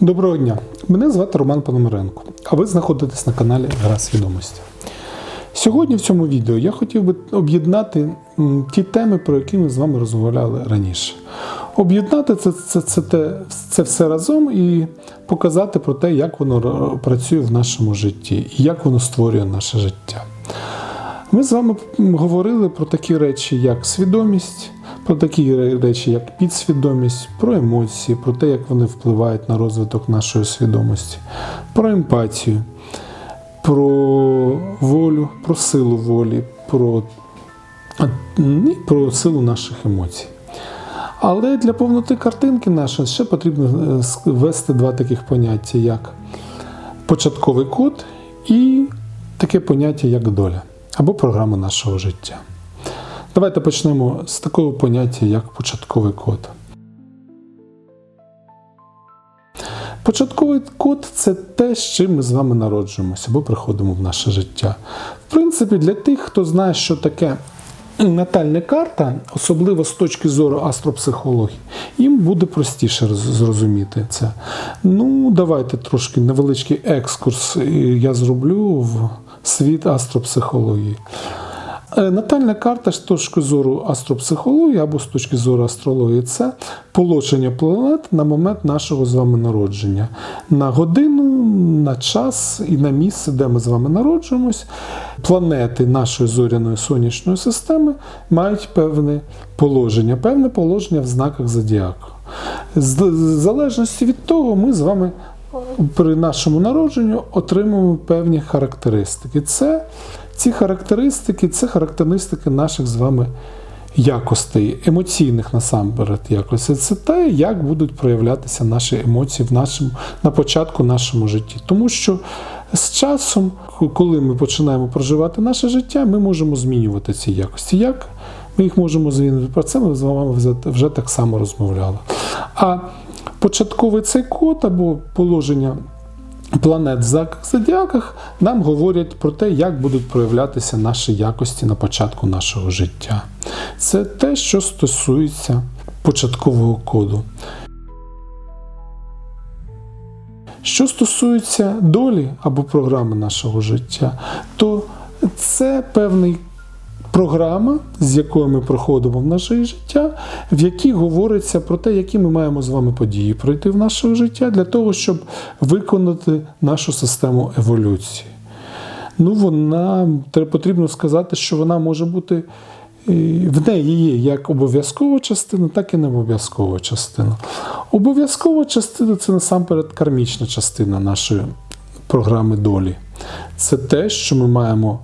Доброго дня! Мене звати Роман Пономаренко, а ви знаходитесь на каналі Гра свідомості. Сьогодні в цьому відео я хотів би об'єднати ті теми, про які ми з вами розмовляли раніше. Об'єднати це, це, це, те- це все разом і показати про те, як воно працює в нашому житті і як воно створює наше життя. Ми з вами говорили про такі речі, як свідомість, про такі речі, як підсвідомість, про емоції, про те, як вони впливають на розвиток нашої свідомості, про емпатію, про волю, про силу волі, про, про силу наших емоцій. Але для повноти картинки нашої ще потрібно е, ввести два таких поняття, як початковий код і таке поняття, як доля або програма нашого життя. Давайте почнемо з такого поняття, як початковий код. Початковий код це те, з чим ми з вами народжуємося або приходимо в наше життя. В принципі, для тих, хто знає, що таке натальна карта, особливо з точки зору астропсихології, їм буде простіше зрозуміти це. Ну, давайте трошки невеличкий екскурс я зроблю в світ астропсихології. Е, Натальна карта з точки зору астропсихології або з точки зору астрології це положення планет на момент нашого з вами народження. На годину, на час і на місце, де ми з вами народжуємось. Планети нашої зоряної сонячної системи мають певне положення, певне положення в знаках зодіаку. З залежності від того, ми з вами при нашому народженню отримуємо певні характеристики. Це ці характеристики це характеристики наших з вами якостей, емоційних насамперед якостей. Це те, як будуть проявлятися наші емоції в нашому, на початку нашому житті. Тому що з часом, коли ми починаємо проживати наше життя, ми можемо змінювати ці якості. Як ми їх можемо змінити? Про це ми з вами вже, так само розмовляли. А початковий цей код або положення планет в зодіаках нам говорять про те, як будуть проявлятися наші якості на початку нашого життя. Це те, що стосується початкового коду. Що стосується долі або програми нашого життя, то це певний програма, з якою ми проходимо в наше життя, в якій говориться про те, які ми маємо з вами події пройти в наше життя для того, щоб виконати нашу систему еволюції. Ну, вона потрібно сказати, що вона може бути. В неї є як обов'язкова частина, так і не обов'язкова частина. Обов'язкова частина це насамперед кармічна частина нашої програми долі. Це те, що ми маємо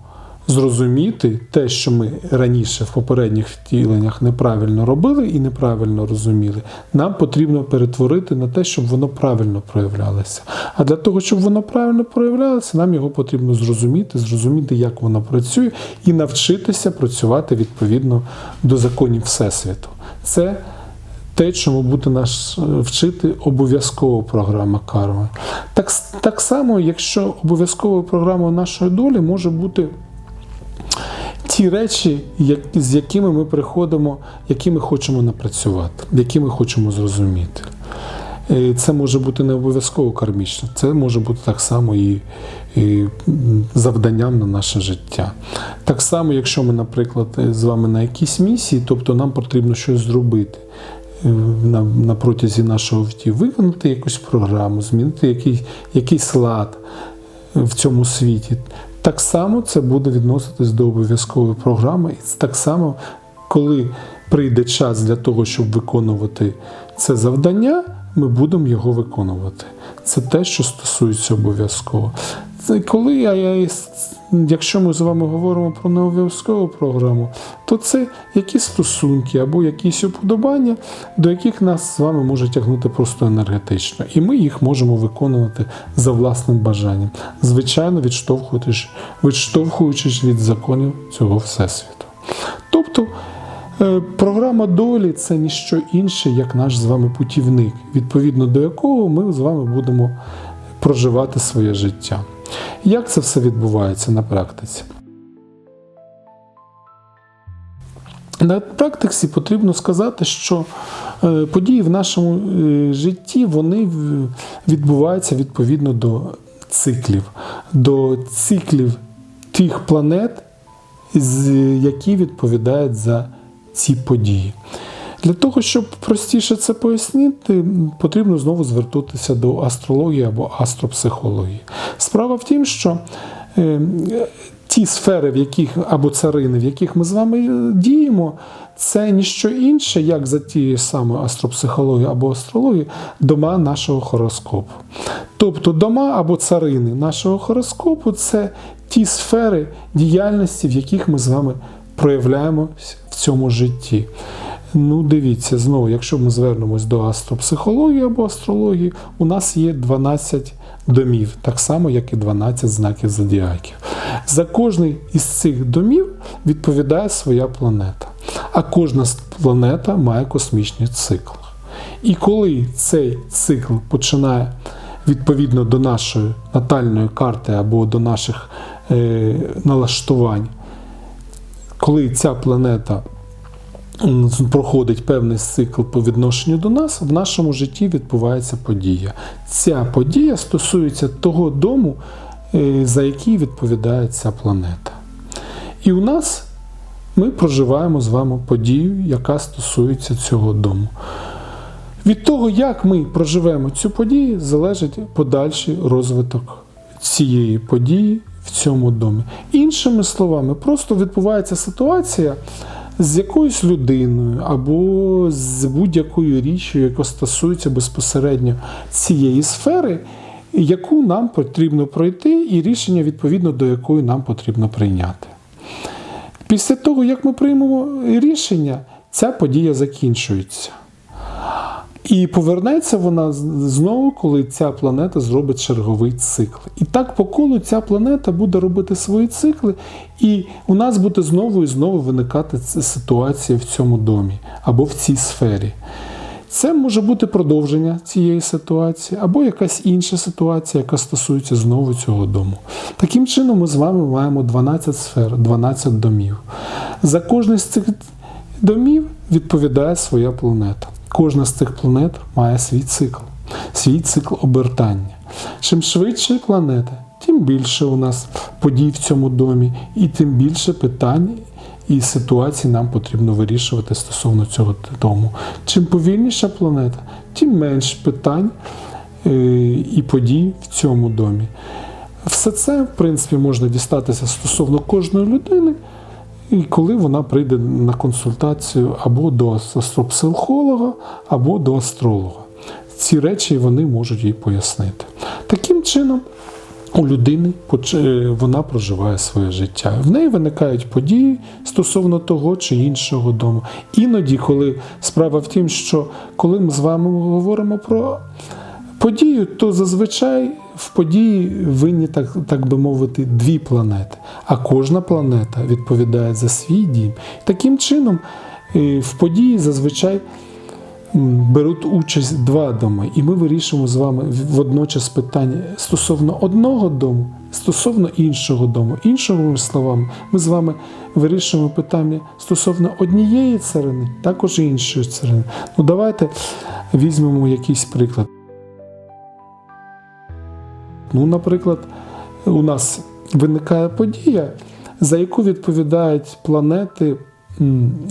зрозуміти, те, що ми раніше в попередніх втіленнях неправильно робили і неправильно розуміли, нам потрібно перетворити на те, щоб воно правильно проявлялося. А для того, щоб воно правильно проявлялося, нам його потрібно зрозуміти, зрозуміти, як воно працює, і навчитися працювати відповідно до законів Всесвіту. Це те, чому буде наш е, вчити обов'язкова програма карми. Так, так само, якщо обов'язковою програмою нашої долі може бути ті речі, з якими ми приходимо, які ми хочемо напрацювати, які ми хочемо зрозуміти. Е, Це може бути не обов'язково кармічно, це може бути так само і, і завданням на наше життя. Так само, якщо ми, наприклад, е, з вами на якійсь місії, тобто нам потрібно щось зробити е, на, на протязі нашого життя, виконати якусь програму, змінити якийсь, якийсь лад в цьому світі. Так само це буде відноситись до обов'язкової програми. І так само, коли прийде час для того, щоб виконувати це завдання, ми будемо його виконувати. Це те, що стосується обов'язково. Коли я, якщо ми з вами говоримо про необов'язкову програму, то це якісь стосунки або якісь уподобання, до яких нас з вами може тягнути просто енергетично. І ми їх можемо виконувати за власним бажанням, звичайно, відштовхуючись, відштовхуючись від законів цього всесвіту. Тобто Е, Програма долі це ніщо інше, як наш з вами путівник, відповідно до якого ми з вами будемо проживати своє життя. Як це все відбувається на практиці? На практиці потрібно сказати, що е, події в нашому е, житті вони відбуваються відповідно до циклів, до циклів тих планет, які відповідають за ці події. Для того, щоб простіше це пояснити, потрібно знову звертатися до астрології або астропсихології. Справа в тім, що е, ті сфери, в яких або царини, в яких ми з вами е, діємо, це ніщо інше, як за тією самою астропсихологією або астрологією, дома нашого хороскопу. Тобто дома або царини нашого хороскопу це ті сфери діяльності, в яких ми з вами проявляємось в цьому житті. Ну, дивіться, знову, якщо ми звернемось до астропсихології або астрології, у нас є 12 домів, так само, як і 12 знаків зодіаків. За кожний із цих домів відповідає своя планета. А кожна планета має космічний цикл. І коли цей цикл починає відповідно до нашої натальної карти або до наших е, налаштувань, коли ця планета проходить певний цикл по відношенню до нас, в нашому житті відбувається подія. Ця подія стосується того дому, е, за який відповідає ця планета. І у нас ми проживаємо з вами подію, яка стосується цього дому. Від того, як ми проживемо цю подію, залежить подальший розвиток цієї події в цьому домі. Іншими словами, просто відбувається ситуація з якоюсь людиною або з будь-якою річчю, яка стосується безпосередньо цієї сфери, яку нам потрібно пройти, і рішення відповідно до якої нам потрібно прийняти. Після того, як ми приймемо рішення, ця подія закінчується. І повернеться вона знову, коли ця планета зробить черговий цикл. І так по колу ця планета буде робити свої цикли, і у нас буде знову і знову виникати ситуація в цьому домі або в цій сфері. Це може бути продовження цієї ситуації, або якась інша ситуація, яка стосується знову цього дому. Таким чином, ми з вами маємо 12 сфер, 12 домів. За кожний з цих домів відповідає своя планета. Кожна з цих планет має свій цикл, свій цикл обертання. Чим швидше планета, тим більше у нас подій в цьому домі, і тим більше питань і ситуацій нам потрібно вирішувати стосовно цього дому. Чим повільніша планета, тим менше питань е, і подій в цьому домі. Все це, в принципі, можна дістатися стосовно кожної людини, і коли вона прийде на консультацію або до астропсихолога, або до астролога. Ці речі вони можуть їй пояснити. Таким чином, у людини е, вона проживає своє життя. В неї виникають події стосовно того чи іншого дому. Іноді, коли справа в тім, що коли ми з вами говоримо про подію, то зазвичай в події винні, так, так би мовити, дві планети. А кожна планета відповідає за свій дім. Таким чином, е, в події зазвичай беруть участь два доми, і ми вирішуємо з вами водночас питання стосовно одного дому, стосовно іншого дому. Іншими словами, ми з вами вирішуємо питання стосовно однієї царини, також іншої царини. Ну давайте візьмемо якийсь приклад. Ну, наприклад, у нас виникає подія, за яку відповідають планети,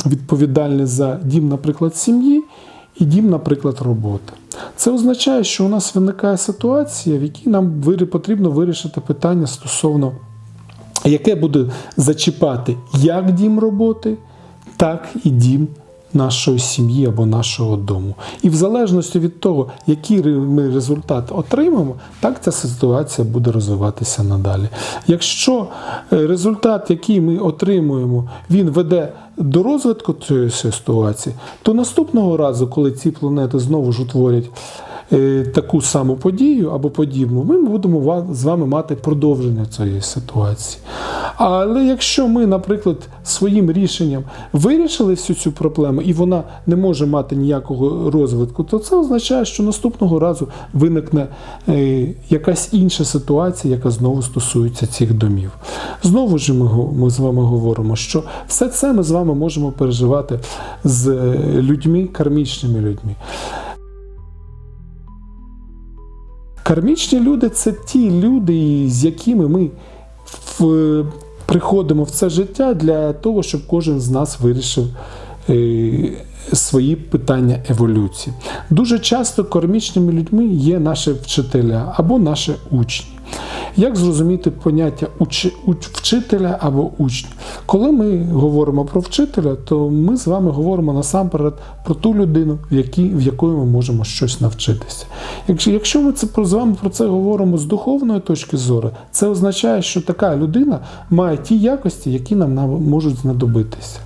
відповідальні за дім, наприклад, сім'ї і дім, наприклад, роботи. Це означає, що у нас виникає ситуація, в якій нам потрібно вирішити питання стосовно, яке буде зачіпати як дім роботи, так і дім нашої сім'ї або нашого дому. І в залежності від того, який ми результат отримаємо, так ця ситуація буде розвиватися надалі. Якщо е, результат, який ми отримуємо, він веде до розвитку цієї ситуації, то наступного разу, коли ці планети знову ж утворять таку саму подію або подібну, ми будемо з вами мати продовження цієї ситуації. Але якщо ми, наприклад, своїм рішенням вирішили всю цю проблему і вона не може мати ніякого розвитку, то це означає, що наступного разу виникне е, якась інша ситуація, яка знову стосується цих домів. Знову ж ми, ми з вами говоримо, що все це ми з вами можемо переживати з е, людьми, кармічними людьми. Кармічні люди це ті люди, з якими ми в, приходимо в це життя для того, щоб кожен з нас вирішив е, свої питання еволюції. Дуже часто кармічними людьми є наші вчителя або наші учні. Як зрозуміти поняття вчителя або учня? Коли ми говоримо про вчителя, то ми з вами говоримо насамперед про ту людину, в, якій, в якої ми можемо щось навчитися. Якщо, ми це з вами про це говоримо з духовної точки зору, це означає, що така людина має ті якості, які нам можуть знадобитися.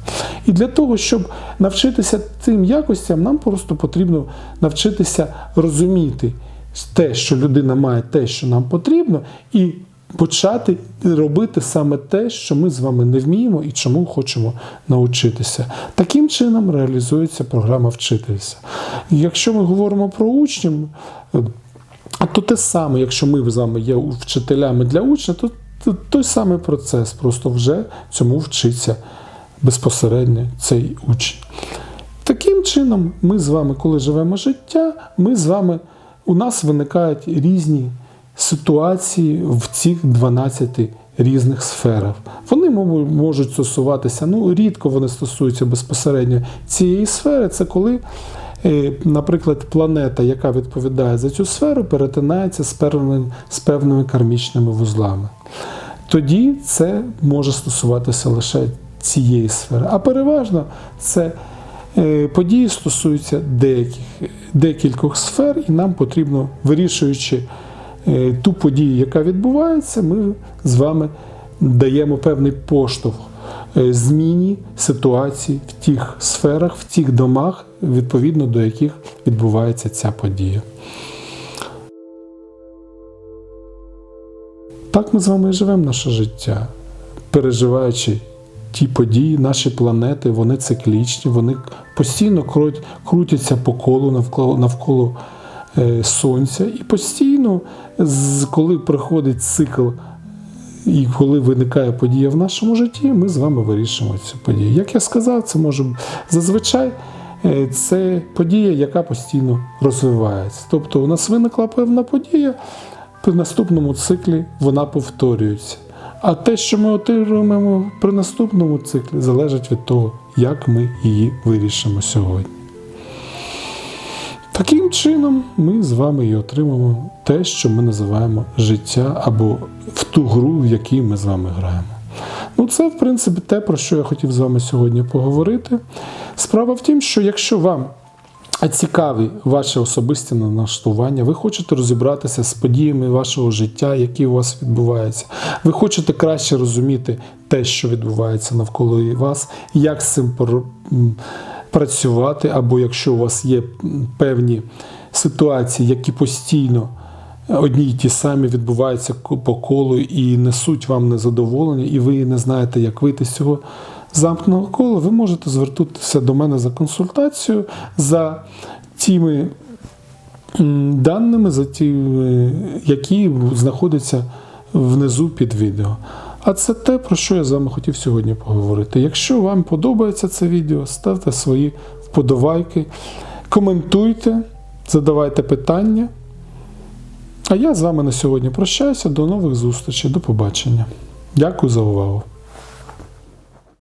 І для того, щоб навчитися цим якостям, нам просто потрібно навчитися розуміти те, що людина має те, що нам потрібно, і почати робити саме те, що ми з вами не вміємо і чому хочемо навчитися. Таким чином реалізується програма вчительства. Якщо ми говоримо про учнів, е, то те саме, якщо ми з вами є вчителями для учня, то то той самий процес, просто вже цьому вчиться безпосередньо цей учень. Таким чином, ми з вами, коли живемо життя, ми з вами, у нас виникають різні ситуації в цих 12 різних сферах. Вони можуть стосуватися, ну рідко вони стосуються безпосередньо цієї сфери. Це коли, е, наприклад, планета, яка відповідає за цю сферу, перетинається з певними, з певними кармічними вузлами. Тоді це може стосуватися лише цієї сфери. А переважно це події стосуються деяких, декількох сфер, і нам потрібно, вирішуючи е, ту подію, яка відбувається, ми з вами даємо певний поштовх е, зміні ситуації в тих сферах, в тих домах, відповідно до яких відбувається ця подія. Так ми з вами і живемо наше життя, переживаючи ті події, наші планети, вони циклічні, вони постійно крутяться по колу навколо, навколо е, Сонця. І постійно, коли приходить цикл і коли виникає подія в нашому житті, ми з вами вирішуємо цю подію. Як я сказав, це може зазвичай е, це подія, яка постійно розвивається. Тобто у нас виникла певна подія, при наступному циклі вона повторюється. А те, що ми отримаємо при наступному циклі, залежить від того, як ми її вирішимо сьогодні. Таким чином, ми з вами і отримаємо те, що ми називаємо життя або в ту гру, в якій ми з вами граємо. Ну, це, в принципі, те, про що я хотів з вами сьогодні поговорити. Справа в тім, що якщо вам цікаві ваше особисте налаштування, ви хочете розібратися з подіями вашого життя, які у вас відбуваються. Ви хочете краще розуміти те, що відбувається навколо вас, як з цим працювати, або якщо у вас є певні ситуації, які постійно одні й ті самі відбуваються по колу і несуть вам незадоволення, і ви не знаєте, як вийти з цього замкненого кола, ви можете звернутися до мене за консультацією за тими даними, за тими, які знаходяться внизу під відео. А це те, про що я з вами хотів сьогодні поговорити. Якщо вам подобається це відео, ставте свої вподобайки, коментуйте, задавайте питання. А я з вами на сьогодні прощаюся. До нових зустрічей. До побачення. Дякую за увагу.